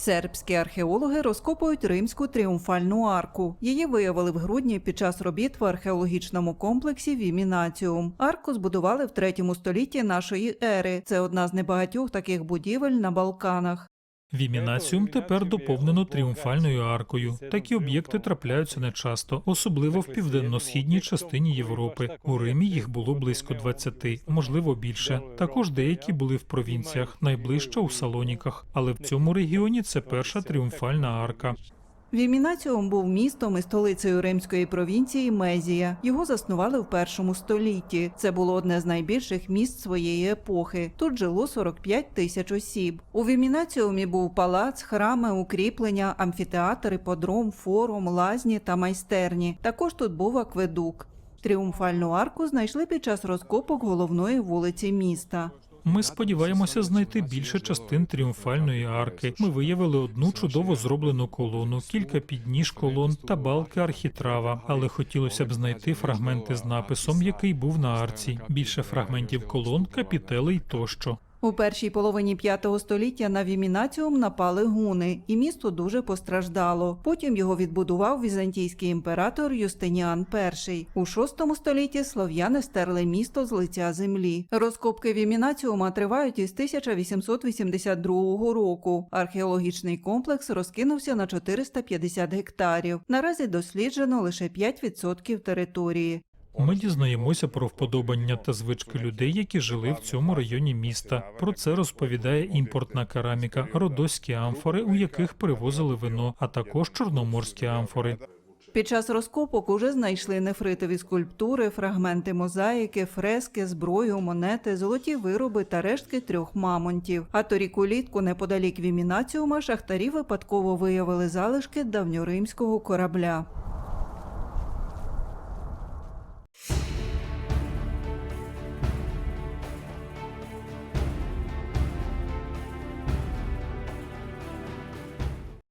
Сербські археологи розкопують римську тріумфальну арку. Її виявили в грудні під час робіт в археологічному комплексі Вімінаціум. Арку збудували в третьому столітті нашої ери. Це одна з небагатьох таких будівель на Балканах. Вімінаціум тепер доповнено тріумфальною аркою. Такі об'єкти трапляються нечасто, особливо в південно-східній частині Європи. У Римі їх було близько 20, можливо більше. Також деякі були в провінціях, найближче у Салоніках. Але в цьому регіоні це перша тріумфальна арка. Вімінаціум був містом і столицею римської провінції Мезія. Його заснували в першому столітті. Це було одне з найбільших міст своєї епохи. Тут жило 45 тисяч осіб. У Вімінаціумі був палац, храми, укріплення, амфітеатр, іподром, форум, лазні та майстерні. Також тут був акведук. Тріумфальну арку знайшли під час розкопок головної вулиці міста. Ми сподіваємося знайти більше частин тріумфальної арки. Ми виявили одну чудово зроблену колону, кілька підніж колон та балки архітрава. Але хотілося б знайти фрагменти з написом, який був на арці. Більше фрагментів колон, капітелей тощо. У першій половині п'ятого століття на Вімінаціум напали гуни, і місто дуже постраждало. Потім його відбудував візантійський імператор Юстиніан І. У шостому столітті слов'яни стерли місто з лиця землі. Розкопки Вімінаціума тривають із 1882 року. Археологічний комплекс розкинувся на 450 гектарів. Наразі досліджено лише 5% території. Ми дізнаємося про вподобання та звички людей, які жили в цьому районі міста. Про це розповідає імпортна кераміка, родоські амфори, у яких привозили вино, а також чорноморські амфори. Під час розкопок уже знайшли нефритові скульптури, фрагменти мозаїки, фрески, зброю, монети, золоті вироби та рештки трьох мамонтів. А торік улітку неподалік Вімінаціума шахтарі випадково виявили залишки давньоримського корабля.